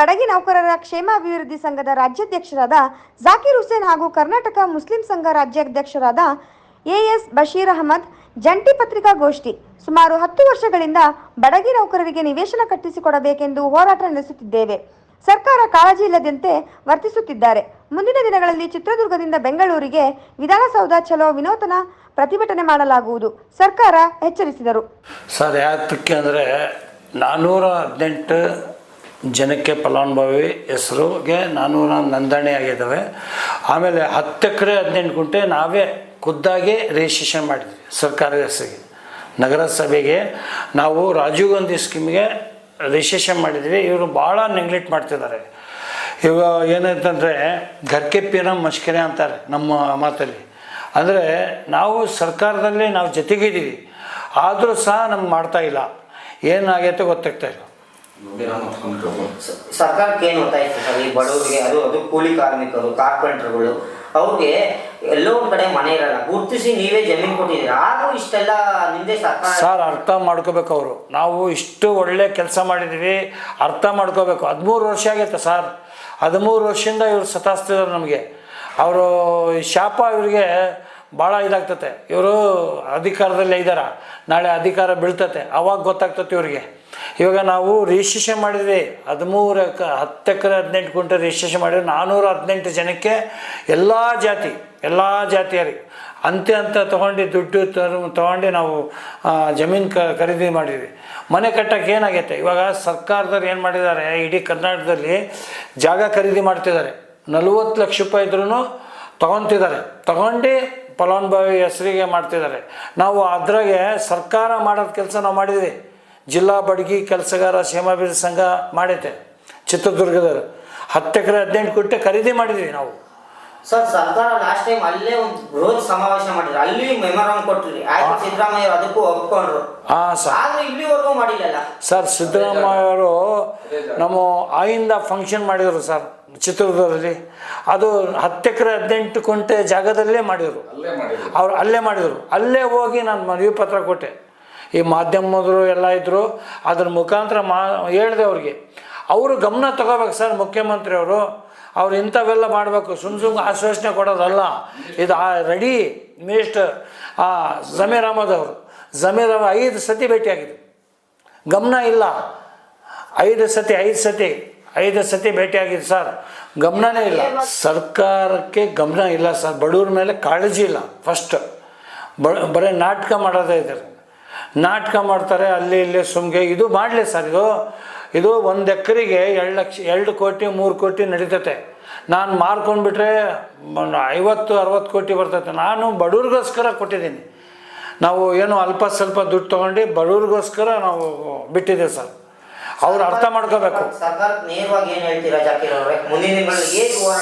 ಬಡಗಿ ನೌಕರರ ಕ್ಷೇಮಾಭಿವೃದ್ಧಿ ಸಂಘದ ರಾಜ್ಯಾಧ್ಯಕ್ಷರಾದ ಜಾಕಿರ್ ಹುಸೇನ್ ಹಾಗೂ ಕರ್ನಾಟಕ ಮುಸ್ಲಿಂ ಸಂಘ ರಾಜ್ಯಾಧ್ಯಕ್ಷರಾದ ಎಎಸ್ ಬಶೀರ್ ಅಹಮದ್, ಜಂಟಿ ಪತ್ರಿಕಾಗೋಷ್ಠಿ ಸುಮಾರು ಹತ್ತು ವರ್ಷಗಳಿಂದ ಬಡಗಿ ನೌಕರರಿಗೆ ನಿವೇಶನ ಕಟ್ಟಿಸಿಕೊಡಬೇಕೆಂದು ಹೋರಾಟ ನಡೆಸುತ್ತಿದ್ದೇವೆ. ಸರ್ಕಾರ ಕಾಳಜಿ ಇಲ್ಲದಂತೆ ವರ್ತಿಸುತ್ತಿದ್ದಾರೆ. ಮುಂದಿನ ದಿನಗಳಲ್ಲಿ ಚಿತ್ರದುರ್ಗದಿಂದ ಬೆಂಗಳೂರಿಗೆ ವಿಧಾನಸೌಧ ಚಲೋ ವಿನೂತನ ಪ್ರತಿಭಟನೆ ಮಾಡಲಾಗುವುದು. ಸರ್ಕಾರ ಎಚ್ಚರಿಸಿದರು. ಸರ್, ಯಾತಕ್ಕೆ ಅಂದರೆ ನಾನ್ನೂರ ಹದಿನೆಂಟು ಜನಕ್ಕೆ ಫಲಾನುಭವಿ ಹೆಸರುಗೆ ನಾನು ನೋಂದಣಿ ಆಗಿದ್ದಾವೆ ಆಮೇಲೆ ಹತ್ತು ಎಕರೆ ಹದಿನೆಂಟು ಗುಂಟೆ ನಾವೇ ಖುದ್ದಾಗಿ ರಿಜಿಸ್ಟ್ರೇಷನ್ ಮಾಡಿದ್ವಿ ಸರ್ಕಾರದ ಹೆಸರಿಗೆ. ನಗರಸಭೆಗೆ ನಾವು ರಾಜೀವ್ ಗಾಂಧಿ ಸ್ಕೀಮ್ಗೆ ರಿಜಿಸ್ಟ್ರೇಷನ್ ಮಾಡಿದ್ವಿ. ಇವರು ಭಾಳ ನೆಗ್ಲೆಕ್ಟ್ ಮಾಡ್ತಿದ್ದಾರೆ. ಇವಾಗ ಏನಂತಂದರೆ ಘರ್ಕೆ ಪೀರಂ ಮಷ್ಕರೆ ಅಂತಾರೆ ನಮ್ಮ ಮಾತಲ್ಲಿ. ಅಂದರೆ ನಾವು ಸರ್ಕಾರದಲ್ಲಿ ನಾವು ಜೊತೆಗಿದ್ದೀವಿ. ಆದರೂ ಸಹ ನಮ್ಗೆ ಮಾಡ್ತಾ ಇಲ್ಲ. ಏನಾಗೈತೆ ಗೊತ್ತಾಗ್ತಾ ಸರ್ಕಾರಕ್ಕೆ ಏನು ಒತ್ತಾಯಿಸ್ತು ಸರ್? ಈ ಬಡವರಿಗೆ ಅದು ಅದು ಕೂಲಿ ಕಾರ್ಮಿಕರು ಕಾರ್ಪೆಂಟರ್ಗಳು ಅವ್ರಿಗೆ ಎಲ್ಲೋ ಒಂದ್ ಕಡೆ ಮನೆ ಇರಲ್ಲ. ಗುರುತಿಸಿ ನೀವೇ ಜಮೀನು ಕೊಟ್ಟಿದ್ದೀರಾ? ಆದ್ರೂ ಇಷ್ಟೆಲ್ಲ ನಿಮ್ದೇ ಸರ್ಕಾರ ಸರ್ ಅರ್ಥ ಮಾಡ್ಕೋಬೇಕು ಅವರು. ನಾವು ಇಷ್ಟು ಒಳ್ಳೆ ಕೆಲಸ ಮಾಡಿದೀವಿ ಅರ್ಥ ಮಾಡ್ಕೋಬೇಕು. ಹದಿಮೂರು ವರ್ಷ ಆಗೈತೆ ಸರ್. ಹದಿಮೂರು ವರ್ಷದಿಂದ ಇವ್ರು ಸತಾಸ್ತಿದ್ದಾರೆ ನಮಗೆ. ಅವರು ಶಾಪ ಇವರಿಗೆ ಭಾಳ ಇದಾಗ್ತತೆ. ಇವರು ಅಧಿಕಾರದಲ್ಲೇ ಇದ್ದಾರ ನಾಳೆ ಅಧಿಕಾರ ಬೀಳ್ತತೆ. ಅವಾಗ ಗೊತ್ತಾಗ್ತತೆ ಇವ್ರಿಗೆ. ಇವಾಗ ನಾವು ರಿಜಿಸ್ಟ್ರೇಷನ್ ಮಾಡಿದ್ವಿ ಹದಿಮೂರು ಹತ್ತಕ್ಕರ ಹದಿನೆಂಟು ಗುಂಟೆ ರಿಜಿಸ್ಟ್ರೇಷನ್ ಮಾಡಿದ್ವಿ ನಾನ್ನೂರ ಹದಿನೆಂಟು ಜನಕ್ಕೆ ಎಲ್ಲ ಜಾತಿ, ಎಲ್ಲ ಜಾತಿಯರಿಗೆ ಅಂತೆ ಅಂತ ತೊಗೊಂಡು ದುಡ್ಡು ತೊಗೊಂಡು ನಾವು ಜಮೀನು ಕ, ಖರೀದಿ ಮಾಡಿದ್ವಿ. ಮನೆ ಕಟ್ಟಕ್ಕೆ ಏನಾಗೈತೆ? ಇವಾಗ ಸರ್ಕಾರದವ್ರು ಏನು ಮಾಡಿದ್ದಾರೆ? ಇಡೀ ಕರ್ನಾಟಕದಲ್ಲಿ ಜಾಗ ಖರೀದಿ ಮಾಡ್ತಿದ್ದಾರೆ. ನಲವತ್ತು ಲಕ್ಷ ರೂಪಾಯಿ ಇದ್ರೂ ತೊಗೊತಿದ್ದಾರೆ. ತಗೊಂಡು ಫಲಾನುಭವಿ ಹೆಸರಿಗೆ ಮಾಡ್ತಿದ್ದಾರೆ. ನಾವು ಅದ್ರಾಗೆ ಸರ್ಕಾರ ಮಾಡೋದು ಕೆಲಸ ನಾವು ಮಾಡಿದ್ವಿ. ಜಿಲ್ಲಾ ಬಡಗಿ ಕೆಲಸಗಾರ ಕ್ಷೇಮಾಭಿವೃದ್ಧಿ ಸಂಘ ಮಾಡೈತೆ. ಚಿತ್ರದುರ್ಗದವರು. ಹತ್ತು ಎಕರೆ ಹದಿನೆಂಟು ಕೋಟಿ ಖರೀದಿ ಮಾಡಿದ್ವಿ ನಾವು. ಸರ್ ಸರ್ಕಾರ ಲಾಸ್ಟ್ ಟೈಮ್ ಅಲ್ಲೇ ಒಂದು ಬೃಹತ್ ಸಮಾವೇಶ ಮಾಡಿದ್ರು. ಅಲ್ಲಿ ಮೆಮೊರಾಂಡ್ ಕೊಟ್ಟಿರಿ ಆಯ್ತು ಸಿದ್ದರಾಮಯ್ಯ ಅವ್ರು ಅದಕ್ಕೂ ಒಪ್ಕೊಂಡ್ರು. ಹಾಂ ಸರ್. ಆದ್ರೆ ಇಲ್ಲಿವರೆಗೂ ಮಾಡಿಲ್ಲಲ್ಲ? ಸರ್ ಸಿದ್ದರಾಮಯ್ಯ ಅವರು ನಮ್ಮ ಆಯಿಂದ ಫಂಕ್ಷನ್ ಮಾಡಿದರು ಸರ್ ಚಿತ್ರದುರ್ಗದಲ್ಲಿ. ಅದು ಹತ್ತು ಎಕರೆ ಹದಿನೆಂಟು ಕುಂಟೆ ಜಾಗದಲ್ಲೇ ಮಾಡಿದರು. ಅವ್ರು ಅಲ್ಲೇ ಮಾಡಿದರು. ಅಲ್ಲೇ ಹೋಗಿ ನಾನು ಮನವಿ ಪತ್ರ ಕೊಟ್ಟೆ. ಈ ಮಾಧ್ಯಮದವರು ಎಲ್ಲ ಇದ್ದರು ಅದ್ರ ಮುಖಾಂತರ ಮಾ, ಹೇಳಿದೆ ಅವ್ರಿಗೆ. ಅವರು ಗಮನ ತಗೋಬೇಕು ಸರ್ ಮುಖ್ಯಮಂತ್ರಿಯವರು. ಅವ್ರು ಇಂಥವೆಲ್ಲ ಮಾಡಬೇಕು. ಸುಮ್ಮ ಸುಮ್ಮ ಆಶ್ವಾಸನೆ ಕೊಡೋದಲ್ಲ. ಇದು ಆ ರೆಡಿ ಮಿನಿಸ್ಟರ್ ಜಮೀರ್ ಅಹಮದ್ ಅವರು. ಜಮೀರ್ ಅಹಮದ್ ಐದು ಸತಿ ಭೇಟಿಯಾಗಿದೆ ಗಮನ ಇಲ್ಲ. ಐದು ಸತಿ ಐದು ಸತಿ ಐದು ಸತಿ ಭೇಟಿಯಾಗಿದೆ ಸರ್. ಗಮನನೇ ಇಲ್ಲ. ಸರ್ಕಾರಕ್ಕೆ ಗಮನ ಇಲ್ಲ ಸರ್. ಬಡವ್ರ ಮೇಲೆ ಕಾಳಜಿ ಇಲ್ಲ ಫಸ್ಟ್. ಬ, ಬರೀ ನಾಟಕ ಮಾಡೋದೇ ಇದ್ದಾರೆ. ನಾಟಕ ಮಾಡ್ತಾರೆ ಅಲ್ಲಿ ಇಲ್ಲಿ ಸುಮ್ಗೆ ಇದು ಮಾಡಲಿ ಸರ್ ಇದು ಇದು ಒಂದು ಎಕರೆಗೆ ಎರಡು ಲಕ್ಷ ಎರಡು ಕೋಟಿ ಮೂರು ಕೋಟಿ ನಡೀತತೆ. ನಾನು ಮಾರ್ಕೊಂಡ್ಬಿಟ್ರೆ ಐವತ್ತು ಅರವತ್ತು ಕೋಟಿ ಬರ್ತೈತೆ. ನಾನು ಬಡವ್ರಿಗೋಸ್ಕರ ಕೊಟ್ಟಿದ್ದೀನಿ. ನಾವು ಏನು ಅಲ್ಪ ಸ್ವಲ್ಪ ದುಡ್ಡು ತೊಗೊಂಡು ಬಡವ್ರಿಗೋಸ್ಕರ ನಾವು ಬಿಟ್ಟಿದ್ದೀವಿ ಸರ್. ಅವ್ರು ಅರ್ಥ ಮಾಡ್ಕೋಬೇಕು.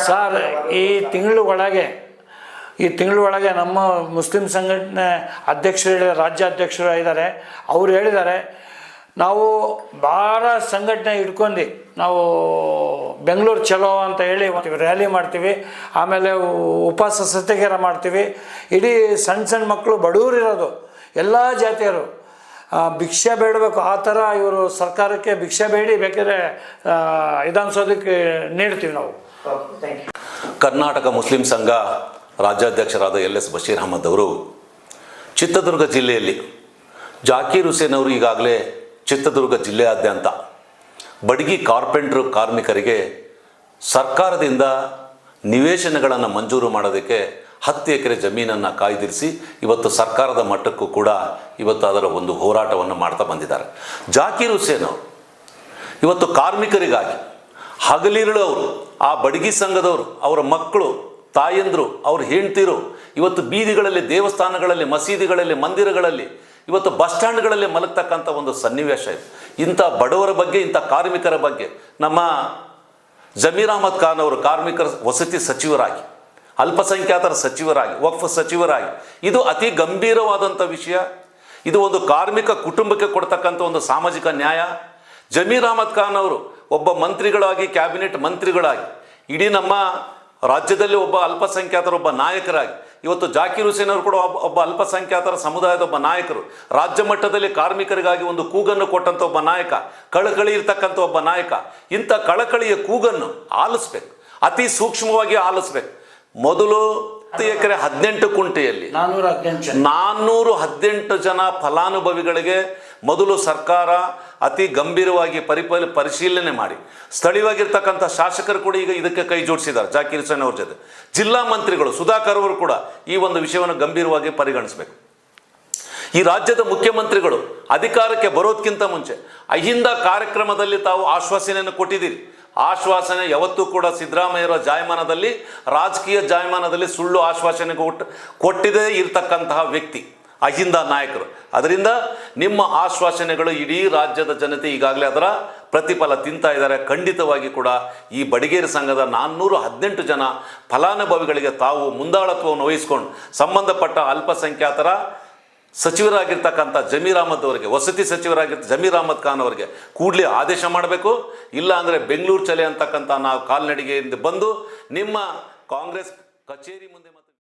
ಸರ್ ಈ ತಿಂಗಳು ಒಳಗೆ ಈ ತಿಂಗಳೊಳಗೆ ನಮ್ಮ ಮುಸ್ಲಿಂ ಸಂಘಟನೆ ಅಧ್ಯಕ್ಷರು ಹೇಳಿದ ರಾಜ್ಯಾಧ್ಯಕ್ಷರು ಇದ್ದಾರೆ. ಅವ್ರು ಹೇಳಿದ್ದಾರೆ, ನಾವು ಭಾಳ ಸಂಘಟನೆ ಇಟ್ಕೊಂಡು ನಾವು ಬೆಂಗಳೂರು ಚಲೋ ಅಂತ ಹೇಳಿ ರ್ಯಾಲಿ ಮಾಡ್ತೀವಿ. ಆಮೇಲೆ ಉಪವಾಸ ಸತ್ಯಾಗ್ರಹ ಮಾಡ್ತೀವಿ. ಇಡೀ ಸಣ್ಣ ಸಣ್ಣ ಮಕ್ಕಳು ಬಡವರು ಇರೋದು, ಎಲ್ಲ ಜಾತಿಯರು. ಭಿಕ್ಷೆ ಬೇಡಬೇಕು, ಆ ಥರ ಇವರು ಸರ್ಕಾರಕ್ಕೆ ಭಿಕ್ಷೆ ಬೇಡಿ, ಬೇಕಾದ್ರೆ ಇದನ್ಸೋದಕ್ಕೆ ನೀಡ್ತೀವಿ ನಾವು. ಕರ್ನಾಟಕ ಮುಸ್ಲಿಂ ಸಂಘ ರಾಜ್ಯಾಧ್ಯಕ್ಷರಾದ ಎಲ್ ಎಸ್ ಬಶೀರ್ ಅಹಮದ್ ಅವರು ಚಿತ್ರದುರ್ಗ ಜಿಲ್ಲೆಯಲ್ಲಿ ಜಾಕೀರ್ ಹುಸೇನ್ ಅವರು ಈಗಾಗಲೇ ಚಿತ್ರದುರ್ಗ ಜಿಲ್ಲೆಯಾದ್ಯಂತ ಬಡಗಿ ಕಾರ್ಪೆಂಟ್ರ್ ಕಾರ್ಮಿಕರಿಗೆ ಸರ್ಕಾರದಿಂದ ನಿವೇಶನಗಳನ್ನು ಮಂಜೂರು ಮಾಡೋದಕ್ಕೆ ಹತ್ತು ಎಕರೆ ಜಮೀನನ್ನು ಕಾಯ್ದಿರಿಸಿ ಇವತ್ತು ಸರ್ಕಾರದ ಮಟ್ಟಕ್ಕೂ ಕೂಡ ಇವತ್ತು ಅದರ ಒಂದು ಹೋರಾಟವನ್ನು ಮಾಡ್ತಾ ಬಂದಿದ್ದಾರೆ. ಜಾಕೀರ್ ಹುಸೇನ್ ಅವರು ಇವತ್ತು ಕಾರ್ಮಿಕರಿಗಾಗಿ ಹಗಲಿರುಳು ಅವರು, ಆ ಬಡಗಿ ಸಂಘದವರು, ಅವರ ಮಕ್ಕಳು ತಾಯಂದರು, ಅವ್ರ ಹೆಂಡ್ತಿರು, ಇವತ್ತು ಬೀದಿಗಳಲ್ಲಿ, ದೇವಸ್ಥಾನಗಳಲ್ಲಿ, ಮಸೀದಿಗಳಲ್ಲಿ, ಮಂದಿರಗಳಲ್ಲಿ, ಇವತ್ತು ಬಸ್ ಸ್ಟ್ಯಾಂಡ್ಗಳಲ್ಲಿ ಮಲಗ್ತಕ್ಕಂಥ ಒಂದು ಸನ್ನಿವೇಶ ಇದೆ. ಇಂಥ ಬಡವರ ಬಗ್ಗೆ, ಇಂಥ ಕಾರ್ಮಿಕರ ಬಗ್ಗೆ, ನಮ್ಮ ಜಮೀರ್ ಅಹಮದ್ ಖಾನ್ ಅವರು ಕಾರ್ಮಿಕರ ವಸತಿ ಸಚಿವರಾಗಿ, ಅಲ್ಪಸಂಖ್ಯಾತರ ಸಚಿವರಾಗಿ, ವಕ್ಫ್ ಸಚಿವರಾಗಿ, ಇದು ಅತಿ ಗಂಭೀರವಾದಂಥ ವಿಷಯ. ಇದು ಒಂದು ಕಾರ್ಮಿಕ ಕುಟುಂಬಕ್ಕೆ ಕೊಡ್ತಕ್ಕಂಥ ಒಂದು ಸಾಮಾಜಿಕ ನ್ಯಾಯ. ಜಮೀರ್ ಅಹಮದ್ ಖಾನ್ ಅವರು ಒಬ್ಬ ಮಂತ್ರಿಗಳಾಗಿ, ಕ್ಯಾಬಿನೆಟ್ ಮಂತ್ರಿಗಳಾಗಿ, ಇಡೀ ನಮ್ಮ ರಾಜ್ಯದಲ್ಲಿ ಒಬ್ಬ ಅಲ್ಪಸಂಖ್ಯಾತರ, ಒಬ್ಬ ನಾಯಕರಾಗಿ, ಇವತ್ತು ಜಾಕಿರ್ ಹುಸೇನ್ ಅವರು ಕೂಡ ಒಬ್ಬ ಒಬ್ಬ ಅಲ್ಪಸಂಖ್ಯಾತರ ಸಮುದಾಯದ ಒಬ್ಬ ನಾಯಕರು. ರಾಜ್ಯ ಮಟ್ಟದಲ್ಲಿ ಕಾರ್ಮಿಕರಿಗಾಗಿ ಒಂದು ಕೂಗನ್ನು ಕೊಟ್ಟಂಥ ಒಬ್ಬ ನಾಯಕ, ಕಳಕಳಿ ಇರ್ತಕ್ಕಂಥ ಒಬ್ಬ ನಾಯಕ. ಇಂಥ ಕಳಕಳಿಯ ಕೂಗನ್ನು ಆಲಿಸ್ಬೇಕು. ಅತಿ ಸೂಕ್ಷ್ಮವಾಗಿ ಆಲಿಸ್ಬೇಕು. ಮೊದಲು ಹತ್ತು ಎಕರೆ ಹದಿನೆಂಟು ಕುಂಟೆಯಲ್ಲಿ ನಾನ್ನೂರ ಹದಿನೆಂಟು ಜನ ಫಲಾನುಭವಿಗಳಿಗೆ ಮೊದಲು ಸರ್ಕಾರ ಅತಿ ಗಂಭೀರವಾಗಿ ಪರಿಪಾಲ ಪರಿಶೀಲನೆ ಮಾಡಿ. ಸ್ಥಳೀಯವಾಗಿರ್ತಕ್ಕಂಥ ಶಾಸಕರು ಕೂಡ ಈಗ ಇದಕ್ಕೆ ಕೈ ಜೋಡಿಸಿದ್ದಾರೆ ಜಾಕಿರ್ ಹುಸೇನ್ ಅವ್ರ ಜೊತೆ. ಜಿಲ್ಲಾ ಮಂತ್ರಿಗಳು ಸುಧಾಕರ್ ಅವರು ಕೂಡ ಈ ಒಂದು ವಿಷಯವನ್ನು ಗಂಭೀರವಾಗಿ ಪರಿಗಣಿಸಬೇಕು. ಈ ರಾಜ್ಯದ ಮುಖ್ಯಮಂತ್ರಿಗಳು ಅಧಿಕಾರಕ್ಕೆ ಬರೋದಕ್ಕಿಂತ ಮುಂಚೆ ಅಹಿಂದ ಕಾರ್ಯಕ್ರಮದಲ್ಲಿ ತಾವು ಆಶ್ವಾಸನೆಯನ್ನು ಕೊಟ್ಟಿದ್ದೀರಿ. ಆಶ್ವಾಸನೆ ಯಾವತ್ತೂ ಕೂಡ ಸಿದ್ದರಾಮಯ್ಯರ ಜಾಯಮಾನದಲ್ಲಿ, ರಾಜಕೀಯ ಜಾಯಮಾನದಲ್ಲಿ ಸುಳ್ಳು ಆಶ್ವಾಸನೆ ಕೊಟ್ಟು ಕೊಟ್ಟಿದೆ ಇರತಕ್ಕಂತಹ ವ್ಯಕ್ತಿ, ಅಹಿಂದ ನಾಯಕರು. ಅದರಿಂದ ನಿಮ್ಮ ಆಶ್ವಾಸನೆಗಳು ಇಡೀ ರಾಜ್ಯದ ಜನತೆ ಈಗಾಗಲೇ ಅದರ ಪ್ರತಿಫಲ ತಿಂತಾ ಇದ್ದಾರೆ. ಖಂಡಿತವಾಗಿ ಕೂಡ ಈ ಬಡಿಗೇರಿ ಸಂಘದ ನಾನ್ನೂರು ಹದಿನೆಂಟು ಜನ ಫಲಾನುಭವಿಗಳಿಗೆ ತಾವು ಮುಂದಾಳತ್ವವನ್ನು ವಹಿಸ್ಕೊಂಡು, ಸಂಬಂಧಪಟ್ಟ ಅಲ್ಪಸಂಖ್ಯಾತರ ಸಚಿವರಾಗಿರ್ತಕ್ಕಂಥ ಜಮೀರ್ ಅಹಮದ್ ಅವರಿಗೆ, ವಸತಿ ಸಚಿವರಾಗಿರ್ತ ಜಮೀರ್ ಅಹಮದ್ ಖಾನ್ ಅವರಿಗೆ ಕೂಡಲೇ ಆದೇಶ ಮಾಡಬೇಕು. ಇಲ್ಲ ಅಂದರೆ ಬೆಂಗಳೂರು ಚಲೆ ಅಂತಕ್ಕಂಥ ನಾವು ಕಾಲ್ನಡಿಗೆಯಿಂದ ಬಂದು ನಿಮ್ಮ ಕಾಂಗ್ರೆಸ್ ಕಚೇರಿ ಮುಂದೆ